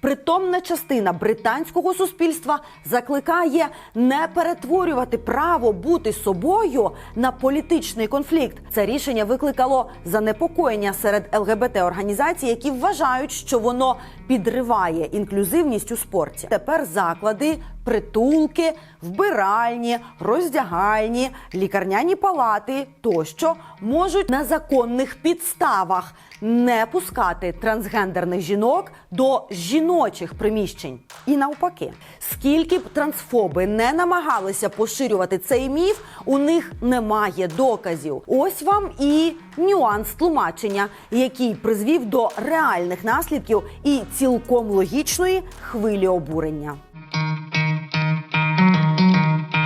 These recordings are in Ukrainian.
Притомна частина британського суспільства закликає не перетворювати право бути собою на політичний конфлікт. Це рішення викликало занепокоєння серед ЛГБТ організацій, які вважають, що воно підриває інклюзивність у спорті. Тепер заклади, притулки, вбиральні, роздягальні, лікарняні палати тощо можуть на законних підставах не пускати трансгендерних жінок до жіночих приміщень. І навпаки, скільки б трансфоби не намагалися поширювати цей міф, у них немає доказів. Ось вам і нюанс тлумачення, який призвів до реальних наслідків і цілком логічної хвилі обурення.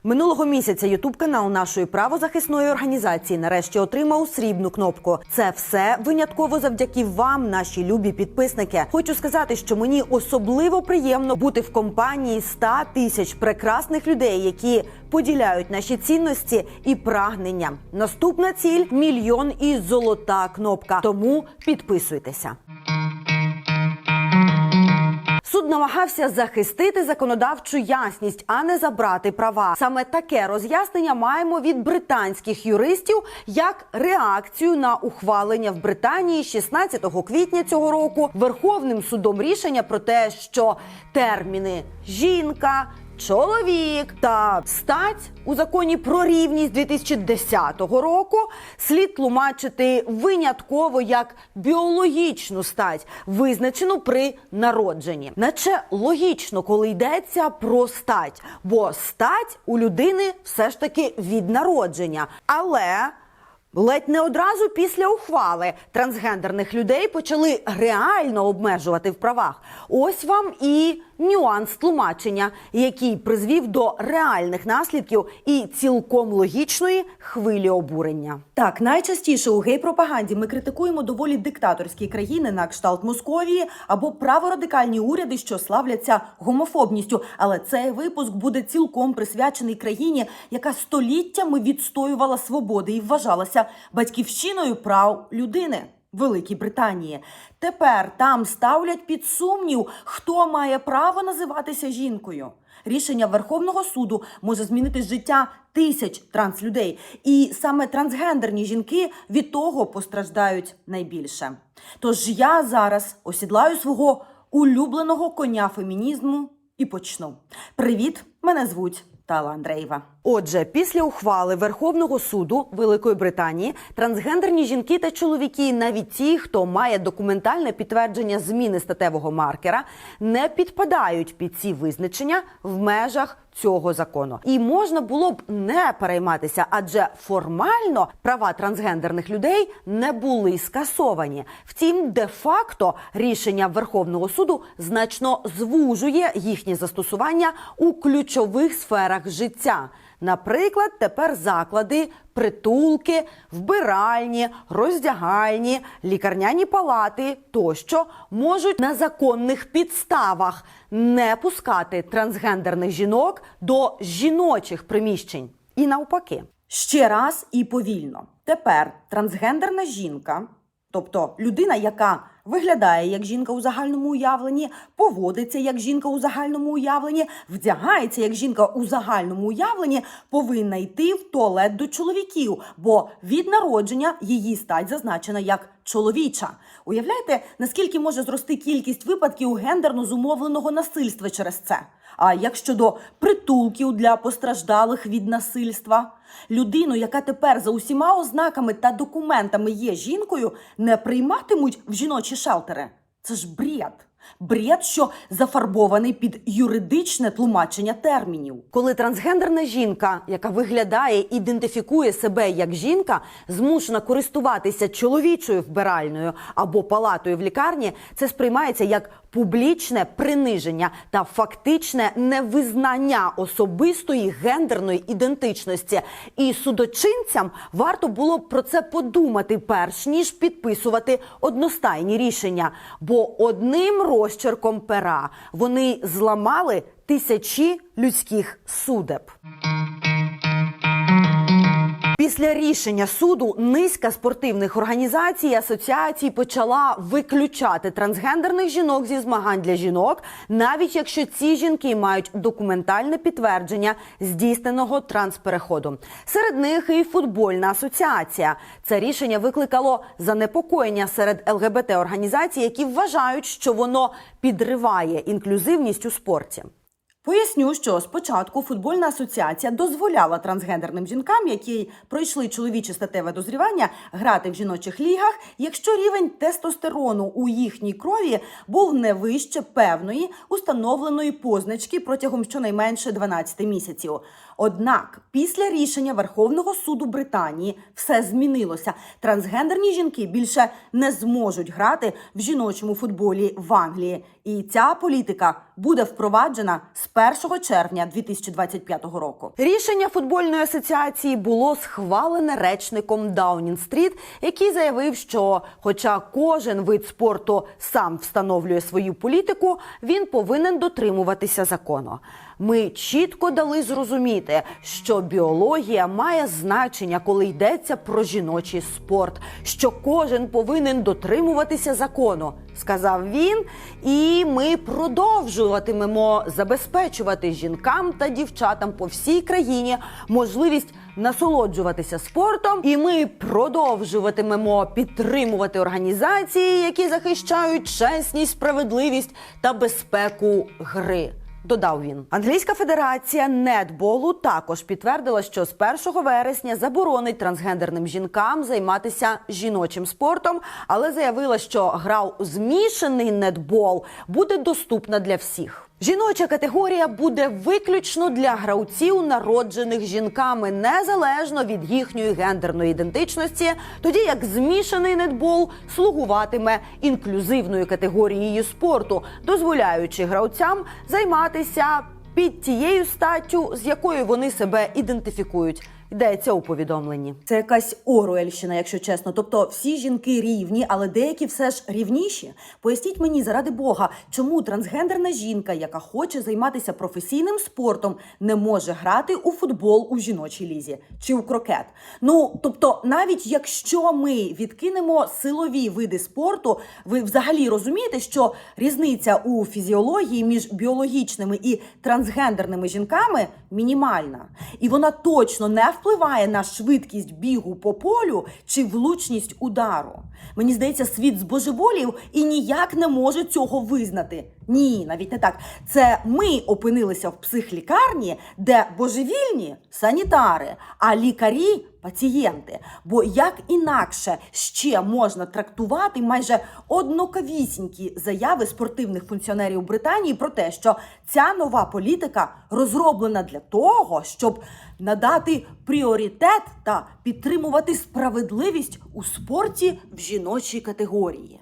Минулого місяця Ютуб канал нашої правозахисної організації нарешті отримав срібну кнопку. Це все винятково завдяки вам, наші любі підписники. Хочу сказати, що мені особливо приємно бути в компанії 100 тисяч прекрасних людей, які поділяють наші цінності і прагнення. Наступна ціль мільйон і золота кнопка. Тому підписуйтеся. Суд намагався захистити законодавчу ясність, а не забрати права. Саме таке роз'яснення маємо від британських юристів як реакцію на ухвалення в Британії 16 квітня цього року Верховним судом рішення про те, що терміни жінка. Чоловік та стать у законі про рівність 2010 року слід тлумачити винятково як біологічну стать, визначену при народженні. Наче логічно, коли йдеться про стать, бо стать у людини все ж таки від народження. Але Ледь не одразу після ухвали трансгендерних людей почали реально обмежувати в правах. Ось вам і нюанс тлумачення, який призвів до реальних наслідків і цілком логічної хвилі обурення. Так, найчастіше у гей-пропаганді ми критикуємо доволі диктаторські країни на кшталт Московії або праворадикальні уряди, що славляться гомофобністю. Але цей випуск буде цілком присвячений країні, яка століттями відстоювала свободи і вважалася батьківщиною прав людини. Великій Британії тепер там ставлять під сумнів, хто має право називатися жінкою. Рішення Верховного суду може змінити життя тисяч транслюдей, і саме трансгендерні жінки від того постраждають найбільше. Тож я зараз осідлаю свого улюбленого коня фемінізму і почну. Привіт, мене звуть Тала Андреєва. Отже, після ухвали Верховного суду Великої Британії трансгендерні жінки та чоловіки, навіть ті, хто має документальне підтвердження зміни статевого маркера, не підпадають під ці визначення в межах цього закону. І можна було б не перейматися, адже формально права трансгендерних людей не були скасовані. Втім, де-факто рішення Верховного суду значно звужує їхнє застосування у ключових сферах життя. Наприклад, тепер заклади, притулки, вбиральні, роздягальні, лікарняні палати тощо можуть на законних підставах не пускати трансгендерних жінок до жіночих приміщень. І навпаки. Ще раз і повільно. Тепер трансгендерна жінка, тобто людина, яка виглядає як жінка у загальному уявленні, поводиться як жінка у загальному уявленні, вдягається як жінка у загальному уявленні, повинна йти в туалет до чоловіків, бо від народження її стать зазначена як чоловіча. Уявляєте, наскільки може зрости кількість випадків гендерно зумовленого насильства через це? А як щодо притулків для постраждалих від насильства, людину, яка тепер за усіма ознаками та документами є жінкою, не прийматимуть в жіночі шелтери. Це ж бред. Бред, що зафарбований під юридичне тлумачення термінів. Коли трансгендерна жінка, яка виглядає, ідентифікує себе як жінка, змушена користуватися чоловічою вбиральною або палатою в лікарні, це сприймається як публічне приниження та фактичне невизнання особистої гендерної ідентичності. І судочинцям варто було б про це подумати, перш ніж підписувати одностайні рішення. Бо одним розчерком пера вони зламали тисячі людських судеб. Після рішення суду низка спортивних організацій і асоціацій почала виключати трансгендерних жінок зі змагань для жінок, навіть якщо ці жінки мають документальне підтвердження здійсненого транспереходу. Серед них і футбольна асоціація. Це рішення викликало занепокоєння серед ЛГБТ організацій, які вважають, що воно підриває інклюзивність у спорті. Поясню, що спочатку футбольна асоціація дозволяла трансгендерним жінкам, які пройшли чоловіче статеве дозрівання, грати в жіночих лігах, якщо рівень тестостерону у їхній крові був не вище певної установленої позначки протягом щонайменше 12 місяців. Однак після рішення Верховного суду Британії все змінилося. Трансгендерні жінки більше не зможуть грати в жіночому футболі в Англії. І ця політика буде впроваджена з 1 червня 2025 року. Рішення футбольної асоціації було схвалене речником Даунін-стріт, який заявив, що, хоча кожен вид спорту сам встановлює свою політику, він повинен дотримуватися закону. Ми чітко дали зрозуміти, що біологія має значення, коли йдеться про жіночий спорт, що кожен повинен дотримуватися закону, сказав він. І ми продовжуватимемо забезпечувати жінкам та дівчатам по всій країні можливість насолоджуватися спортом, і ми продовжуватимемо підтримувати організації, які захищають чесність, справедливість та безпеку гри. Додав він, англійська федерація нетболу також підтвердила, що з 1 вересня заборонить трансгендерним жінкам займатися жіночим спортом, але заявила, що гра у змішаний нетбол буде доступна для всіх. Жіноча категорія буде виключно для гравців, народжених жінками, незалежно від їхньої гендерної ідентичності, тоді як змішаний нетбол слугуватиме інклюзивною категорією спорту, дозволяючи гравцям займатися під тією статтю, з якою вони себе ідентифікують. Йдеться у повідомленні. Це якась Оруельщина, якщо чесно. Тобто всі жінки рівні, але деякі все ж рівніші. Поясніть мені заради Бога, чому трансгендерна жінка, яка хоче займатися професійним спортом, не може грати у футбол у жіночій лізі чи у крокет. Ну тобто, навіть якщо ми відкинемо силові види спорту, ви взагалі розумієте, що різниця у фізіології між біологічними і трансгендерними жінками мінімальна, і вона точно не впливає на швидкість бігу по полю чи влучність удару. Мені здається, світ збожеволів і ніяк не може цього визнати. Ні, навіть не так. Це ми опинилися в психлікарні, де божевільні санітари, а лікарі пацієнти. Бо як інакше ще можна трактувати майже одноковісінькі заяви спортивних функціонерів Британії про те, що ця нова політика розроблена для того, щоб надати пріоритет та підтримувати справедливість у спорті в жіночій категорії.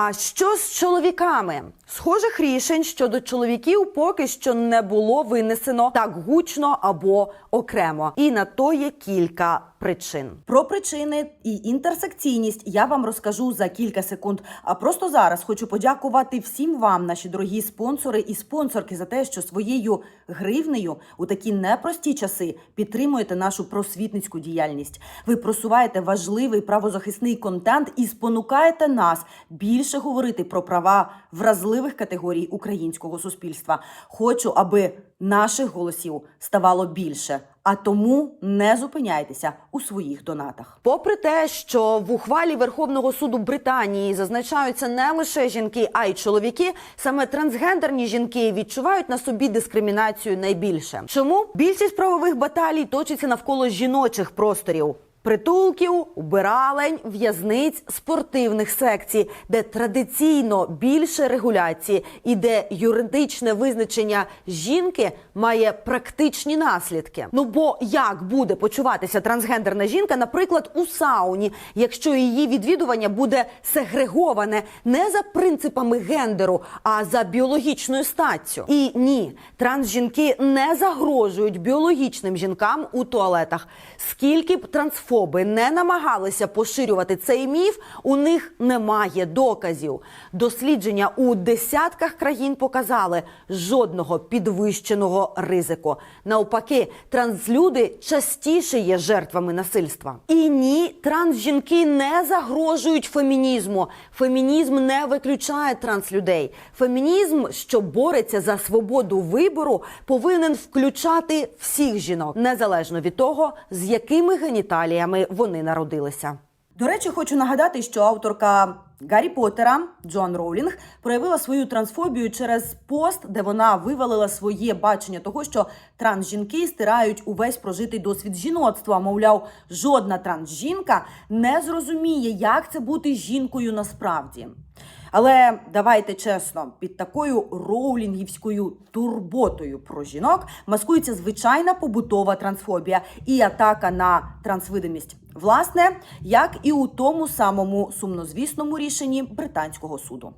А що з чоловіками? Схожих рішень щодо чоловіків поки що не було винесено так гучно або окремо, і на то є кілька причин. Про причини і інтерсекційність я вам розкажу за кілька секунд. А просто зараз хочу подякувати всім вам, наші дорогі спонсори і спонсорки, за те, що своєю гривнею у такі непрості часи підтримуєте нашу просвітницьку діяльність. Ви просуваєте важливий правозахисний контент і спонукаєте нас більше говорити про права вразливих категорій українського суспільства. Хочу, аби наших голосів ставало більше. А тому не зупиняйтеся у своїх донатах. Попри те, що в ухвалі Верховного суду Британії зазначаються не лише жінки, а й чоловіки, саме трансгендерні жінки відчувають на собі дискримінацію найбільше. Чому більшість правових баталій точиться навколо жіночих просторів? Притулків, убиралень, в'язниць, спортивних секцій, де традиційно більше регуляції і де юридичне визначення жінки має практичні наслідки. Ну бо як буде почуватися трансгендерна жінка, наприклад, у сауні, якщо її відвідування буде сегреговане не за принципами гендеру, а за біологічною статтю? І ні, трансжінки не загрожують біологічним жінкам у туалетах. Скільки б трансформацій трансфоби не намагалися поширювати цей міф, у них немає доказів. Дослідження у десятках країн показали жодного підвищеного ризику. Навпаки, транслюди частіше є жертвами насильства. І ні, трансжінки не загрожують фемінізму. Фемінізм не виключає транслюдей. Фемінізм, що бореться за свободу вибору, повинен включати всіх жінок, незалежно від того, з якими геніталіями вони народилися. До речі, хочу нагадати, що авторка Гаррі Поттера Джон Роулінг проявила свою трансфобію через пост, де вона вивалила своє бачення того, що трансжінки стирають увесь прожитий досвід жіноцтва. Мовляв, жодна трансжінка не зрозуміє, як це бути жінкою насправді. Але давайте чесно, під такою роулінгівською турботою про жінок маскується звичайна побутова трансфобія і атака на трансвидимість. Власне, як і у тому самому сумнозвісному рішенні британського суду.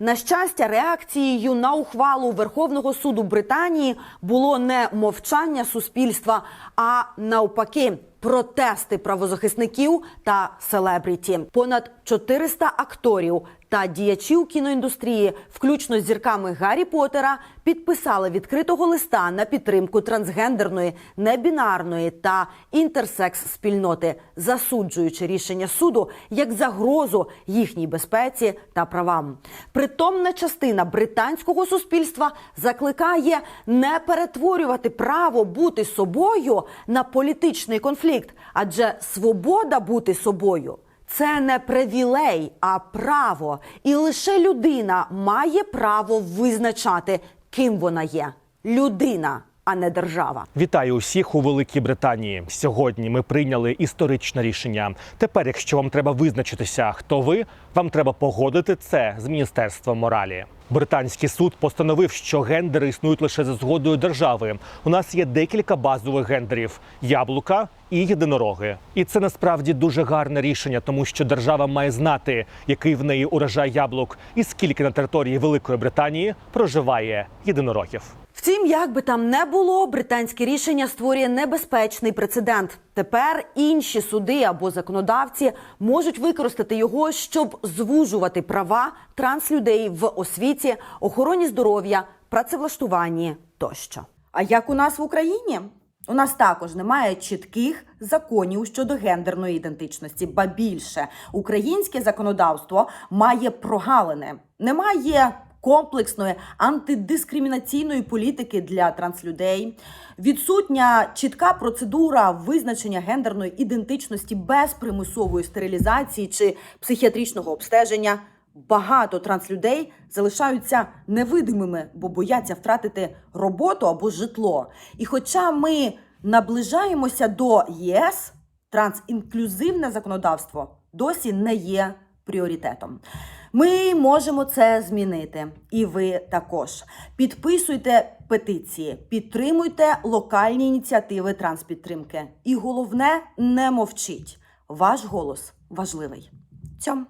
На щастя, реакцією на ухвалу Верховного суду Британії було не мовчання суспільства, а навпаки. Протести правозахисників та селебріті. Понад 400 акторів та діячів кіноіндустрії, включно з зірками Гаррі Поттера, підписали відкритого листа на підтримку трансгендерної, небінарної та інтерсекс спільноти, засуджуючи рішення суду як загрозу їхній безпеці та правам. Притомна частина британського суспільства закликає не перетворювати право бути собою на політичний конфлікт, адже свобода бути собою. Це не привілей, а право. І лише людина має право визначати, ким вона є. Людина, а не держава. Вітаю усіх у Великій Британії. Сьогодні ми прийняли історичне рішення. Тепер, якщо вам треба визначитися, хто ви, вам треба погодити це з міністерством моралі. Британський суд постановив, що гендери існують лише за згодою держави. У нас є декілька базових гендерів: яблука і єдинороги. І це насправді дуже гарне рішення, тому що держава має знати, який в неї урожай яблук, і скільки на території Великої Британії проживає єдинорогів. Втім, як би там не було, британське рішення створює небезпечний прецедент. Тепер інші суди або законодавці можуть використати його, щоб звужувати права транслюдей в освіті, охороні здоров'я, працевлаштуванні тощо. А як у нас в Україні? У нас також немає чітких законів щодо гендерної ідентичності, ба більше українське законодавство має прогалини. Немає комплексної антидискримінаційної політики для транслюдей, відсутня чітка процедура визначення гендерної ідентичності без примусової стерилізації чи психіатричного обстеження. Багато транслюдей залишаються невидимими, бо бояться втратити роботу або житло. І хоча ми наближаємося до ЄС, трансінклюзивне законодавство досі не є пріоритетом. Ми можемо це змінити, і ви також підписуйте петиції, підтримуйте локальні ініціативи транспідтримки. І головне, не мовчіть. Ваш голос важливий. Цьом.